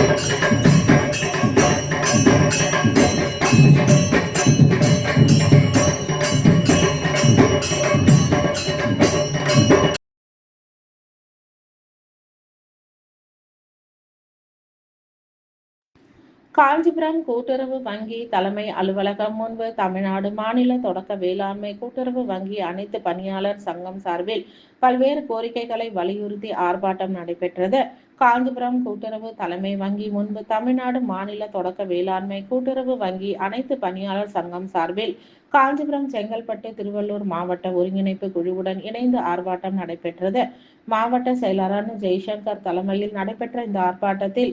Thank you. Kanchipuram கூட்டுறவு வங்கி தலைமை அலுவலகம் முன்பு தமிழ்நாடு மாநில தொடக்க வேளாண்மை கூட்டுறவு வங்கி அனைத்து பணியாளர் சங்கம் சார்பில் பல்வேறு கோரிக்கைகளை வலியுறுத்தி ஆர்ப்பாட்டம் நடைபெற்றது. காஞ்சிபுரம் கூட்டுறவு தலைமை வங்கி முன்பு தமிழ்நாடு மாநில தொடக்க வேளாண்மை கூட்டுறவு வங்கி அனைத்து பணியாளர் சங்கம் சார்பில் காஞ்சிபுரம் செங்கல்பட்டு திருவள்ளூர் மாவட்ட ஒருங்கிணைப்பு குழுவுடன் இணைந்து ஆர்ப்பாட்டம் நடைபெற்றது. மாவட்ட செயலாளர் ஜெய்சங்கர் தலைமையில் நடைபெற்ற இந்த ஆர்ப்பாட்டத்தில்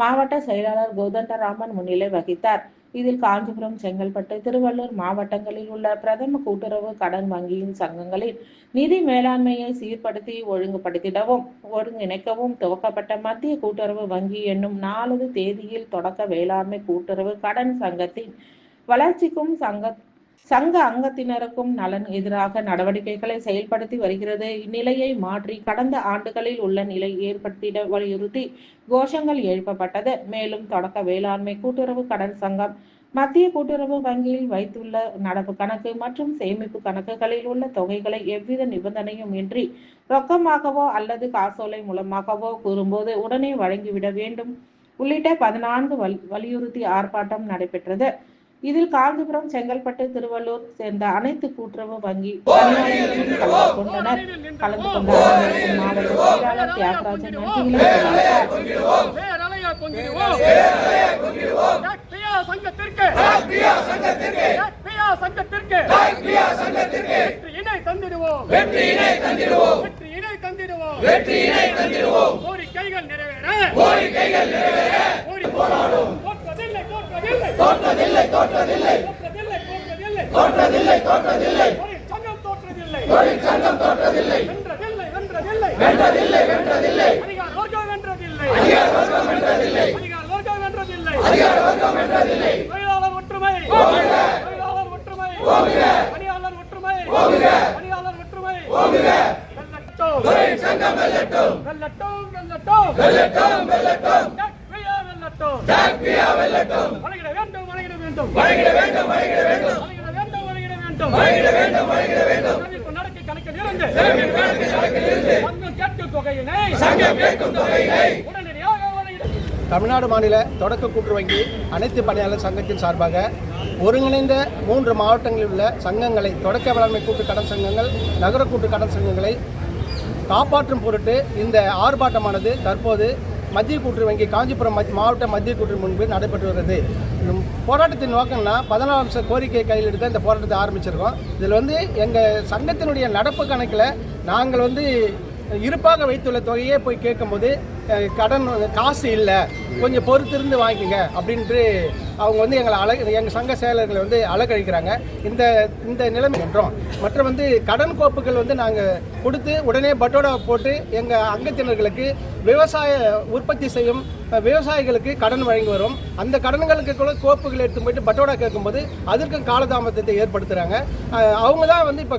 மாவட்ட செயலாளர் கோதண்டராமன் முன்னிலை வகித்தார். இதில் காஞ்சிபுரம் செங்கல்பட்டு திருவள்ளூர் மாவட்டங்களில் உள்ள பிரதம கூட்டுறவு கடன் வங்கியின் சங்கங்களின் நிதி மேலாண்மையை சீர்படுத்தி ஒழுங்குபடுத்திடவும் ஒருங்கிணைக்கவும் துவக்கப்பட்ட மத்திய கூட்டுறவு வங்கி என்னும் நாலு தேதியில் தொடக்க வேளாண்மை கூட்டுறவு கடன் சங்கத்தின் வளர்ச்சிக்கும் சங்க சங்க அங்கத்தினருக்கும் நலன் எதிராக நடவடிக்கைகளை செயல்படுத்தி வருகிறது. இந்நிலையை மாற்றி கடந்த ஆண்டுகளில் உள்ள நிலை ஏற்படுத்திட வலியுறுத்தி கோஷங்கள் எழுப்பப்பட்டது. மேலும் தொடக்க வேளாண்மை கூட்டுறவு கடன் சங்கம் மத்திய கூட்டுறவு வங்கியில் வைத்துள்ள நடப்பு கணக்கு மற்றும் சேமிப்பு கணக்குகளில் உள்ள தொகைகளை எவ்வித நிபந்தனையும் இன்றி ரொக்கமாகவோ அல்லது காசோலை மூலமாகவோ கூறும்போது உடனே வழங்கிவிட வேண்டும். உள்ளிட்ட பதினான்கு வலியுறுத்தி ஆர்ப்பாட்டம் நடைபெற்றது. இதில் காஞ்சிபுரம் செங்கல்பட்டு திருவள்ளூர் சேர்ந்த அனைத்து கூட்டுறவு வங்கி கலந்து கொண்டனர் கலந்து கொண்ட மாவட்ட செயலாளர் தியாகராஜன் நிறைவேற கோரிக்கைகள் நிறைவேற போராடும் தோற்றதில்லை. தோற்றதில்லை தோற்றதில்லை. தொழிற்சங்கம் தோற்றதில்லை. வென்றதில்லை வென்றதில்லை. அதிகார வர்க்கம் வென்றதில்லை. அதிகார வர்க்கம் வென்றதில்லை. அதிகார வர்க்கம் வென்றதில்லை தொழிலாளர் ஒற்றுமை தொழிலாளர் ஒற்றுமை பணியாளர் ஒற்றுமை பணியாளர் ஒற்றுமை தொழிற்சங்கம் வெல்லட்டும். வெல்லட்டும் வெல்லட்டும். வெல்லட்டும் வெல்லட்டும். வெல்லட்டும் வெல்லட்டும். வேண்டும். வழங்கிட வேண்டும் வழங்கிட வேண்டும். வழங்கிட வேண்டும் வழங்கிட வேண்டும். வழங்கிட வேண்டும் வழங்கிட வேண்டும். வழங்கிட வேண்டும் சேமிப்பு நடக்கை கணக்கில் இருந்து. சேமிப்பு கணக்கு கணக்கில் இருந்து. சங்கம் கேட்கும் தொகையினை. சங்கம் கேட்கும் தொகையினை. உடனடியாக வழங்கிட தமிழ்நாடு மாநில தொடக்க கூட்டுறவு வங்கி அனைத்து பணியாளர் சங்கத்தின் சார்பாக ஒருங்கிணைந்த மூன்று மாவட்டங்களில் உள்ள சங்கங்களை தொடக்க வேளாண்மை கூட்டு கடன் சங்கங்கள் நகர கூட்டு கடன் சங்கங்களை காப்பாற்றும் பொருட்டு இந்த ஆர்ப்பாட்டமானது தற்போது மத்திய கூட்டுறவு வங்கி காஞ்சிபுரம் மாவட்ட மத்திய கூட்டுறவு முன்பு நடைபெற்று வருது போராட்டத்தின் நோக்கம்னா பதினாறு அம்ச கோரிக்கை கையில் எடுத்து இந்த போராட்டத்தை ஆரம்பிச்சிருக்கோம். இதில் வந்து எங்கள் சங்கத்தினுடைய நடப்பு கணக்கில் நாங்கள் வந்து இருப்பாக வைத்துள்ள தொகையே போய் கேட்கும்போது கடன் காசு இல்லை கொஞ்சம் பொறுத்திருந்து வாங்கிக்கங்க அப்படின்ட்டு அவங்க வந்து எங்களை அழ எங்கள் சங்க செயலர்களை வந்து அழகழிக்கிறாங்க. இந்த இந்த நிலைமை என்றோம். மற்றும் வந்து கடன் கோப்புகள் வந்து நாங்கள் கொடுத்து உடனே பட்டோடா போட்டு எங்கள் அங்கத்தினர்களுக்கு விவசாய உற்பத்தி செய்யும் விவசாயிகளுக்கு கடன் வழங்கி வரும். அந்த கடன்களுக்கு கூட கோப்புகள் எடுத்து போயிட்டு பட்டோடா கேட்கும்போது அதற்கும் காலதாமதத்தை ஏற்படுத்துகிறாங்க அவங்க தான் வந்து இப்போ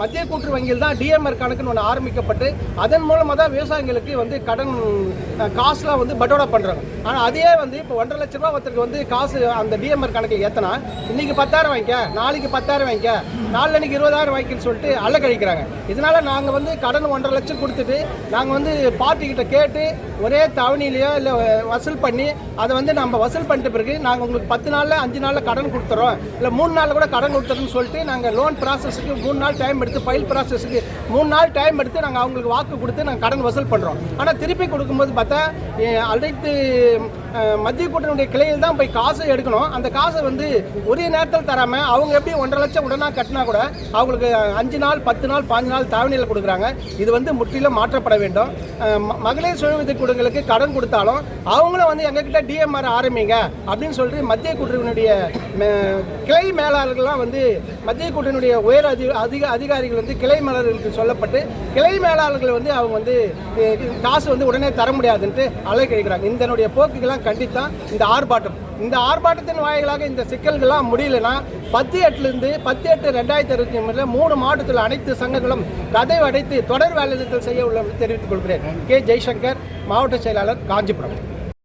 மத்திய கூட்டு வங்கியில் தான் டிஎம்ஆர் கணக்குன்னு ஒன்று ஆரம்பிக்கப்பட்டு அதன் மூலமாக தான் விவசாயிகளுக்கு வந்து கடன் காசுலாம் வந்து பட்டோடா பண்ணுறாங்க ஆனால் அதே வந்து இப்போ ஒன்றரை லட்ச ரூபா ஒருத்தருக்கு வந்து காசு அந்த டிஎம்ஆர் கணக்கில் ஏற்றினா இன்னைக்கு பத்தாயிரம் வாங்கிக்க நாளைக்கு பத்தாயிரம் வாங்கிக்க நாளைக்கு இருபதாயிரம் வாங்கிக்கன்னு சொல்லிட்டு அள்ள கழிக்கிறாங்க இதனால் நாங்கள் வந்து கடன் ஒன்றரை லட்சம் கொடுத்துட்டு நாங்கள் வந்து பார்ட்டிக்கிட்ட கேட்டு ஒரே தவணையிலையோ இல்லை வசூல் பண்ணி அதை வந்து நம்ம வசூல் பண்ணிட்ட பிறகு நாங்கள் உங்களுக்கு பத்து நாளில் அஞ்சு நாளில் கடன் கொடுத்துறோம். இல்லை மூணு நாளில் கூட கடன் கொடுத்துறோம்னு சொல்லிட்டு நாங்கள் லோன் ப்ராசஸுக்கு மூணு நாள் டைம் எடுத்து ஃபைல் ப்ராசஸுக்கு மூணு நாள் டைம் எடுத்து நாங்கள் அவங்களுக்கு வாக்கு கொடுத்து நாங்கள் கடன் வசூல் பண்ணுறோம் ஆனால் திருப்பி கொடுக்கும்போது பார்த்தா அனைத்து மத்திய கூட்டணியுடைய கிளையில் தான் போய் காசு எடுக்கணும். அந்த காசை வந்து ஒரே நேரத்தில் தராமல் அவங்க எப்படி ஒன்றரை லட்சம் உடனே கட்டினா கூட அவங்களுக்கு அஞ்சு நாள் பத்து நாள் பாஞ்சு நாள் தாவணியில் கொடுக்குறாங்க. இது வந்து முற்றிலும் மாற்றப்பட வேண்டும். ம- மகளிர் சுய உதவி குழுக்களுக்கு கடன் கொடுத்தாலும் அவங்களும் வந்து எங்ககிட்ட டிஎம்ஆர் ஆரம்பிங்க அப்படின்னு சொல்லிட்டு மத்திய கூட்டணியினுடைய கிளை மேலாளர்கள்லாம் வந்து மத்திய கூட்டணியுடைய உயர் அதி அதிக அதிகாரிகள் வந்து கிளை மேலாளர்களுக்கு சொல்லப்பட்டு கிளை மேலாளர்கள் வந்து அவங்க வந்து காசு வந்து உடனே தர முடியாதுன்ட்டு அலை கழிக்கிறாங்க இதனுடைய போக்குகள்லாம் கண்டித்தான் இந்த ஆர்ப்பாட்டம். இந்த ஆர்ப்பாட்டத்தின் வாயிலாக இந்த சிக்கல்கள்லாம் முடியலன்னா பத்து எட்டுலேருந்து பத்து எட்டு ரெண்டாயிரத்தி இருபத்தி மூணுல மூணு மாவட்டத்தில் அனைத்து சங்கங்களும் கதை அடைத்து தொடர் வேலைநிறுத்தம் செய்ய உள்ள தெரிவித்துக் கொள்கிறேன். கே. ஜெய்சங்கர் மாவட்ட செயலாளர் காஞ்சிபுரம்.